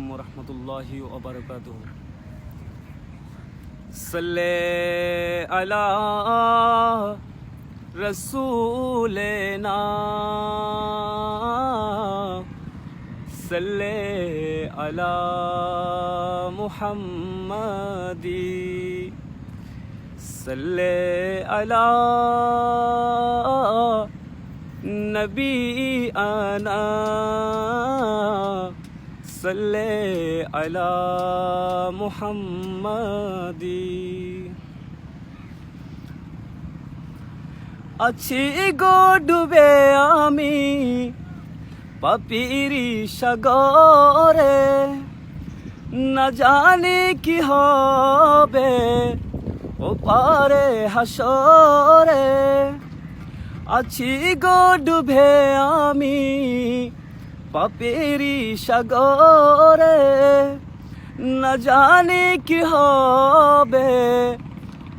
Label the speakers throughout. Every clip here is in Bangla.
Speaker 1: ورحمة الله وبركاته. صل على رسولنا. صل على محمد. صل على نبينا. সাল্লে আলা মুহাম্মাদি আছি গো ডুবে আমি পাপিরি সাগরে। না জানি কি হবে ও পারে হাসরে। আছি গো ডুবে আমি পাপেরি সাগরে না জানি কি হবে।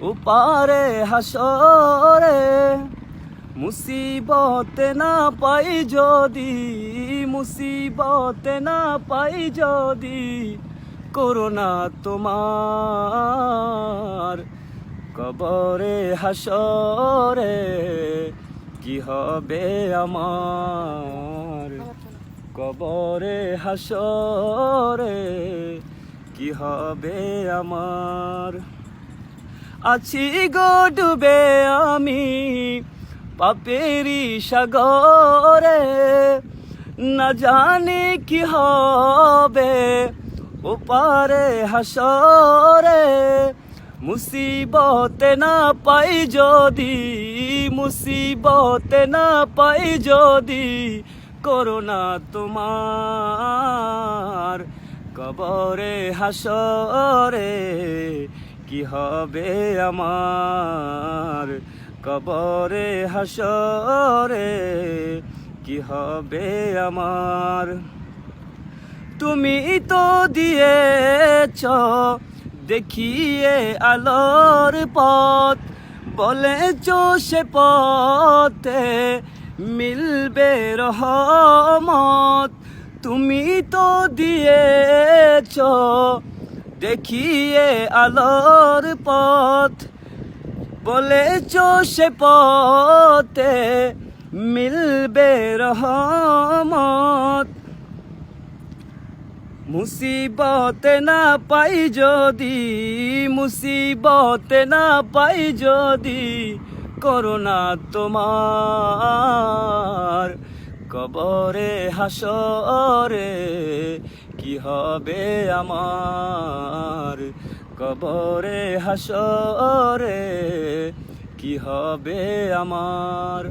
Speaker 1: উপারে হাসরে মুসিবত না পাই যদি, মুসিবত না পাই যদি করোনা তোমার কবরে হাসরে, কি হবে আমার? কবরে হাসরে কি হবে আমার? আছি গো ডুবে আমি পাপেরি সাগরে, না জানি কি হবে ওপারে হাসরে মুসিবতে না পাই যদি, মুসিবতে না পাই যদি করোনা তোমার। কবরে হাসরে কি হবে আমার? কবরে হাসরে কি হবে আমার? তুমি তো দিয়েছ দেখিয়ে আলোর পথ, বলেছ সে পথে মিলবে রহমত। তুমি তো দিয়েছ, দেখিয়ে আলোর পথ। বলেছ সে পথে মিলবে রহমত। মুসিবতে না পাই যদি, মুসিবতে না পাই যদি করোনা তোমার। কবরে হাসরে কি হবে আমার? কবরে হাসরে কি হবে আমার?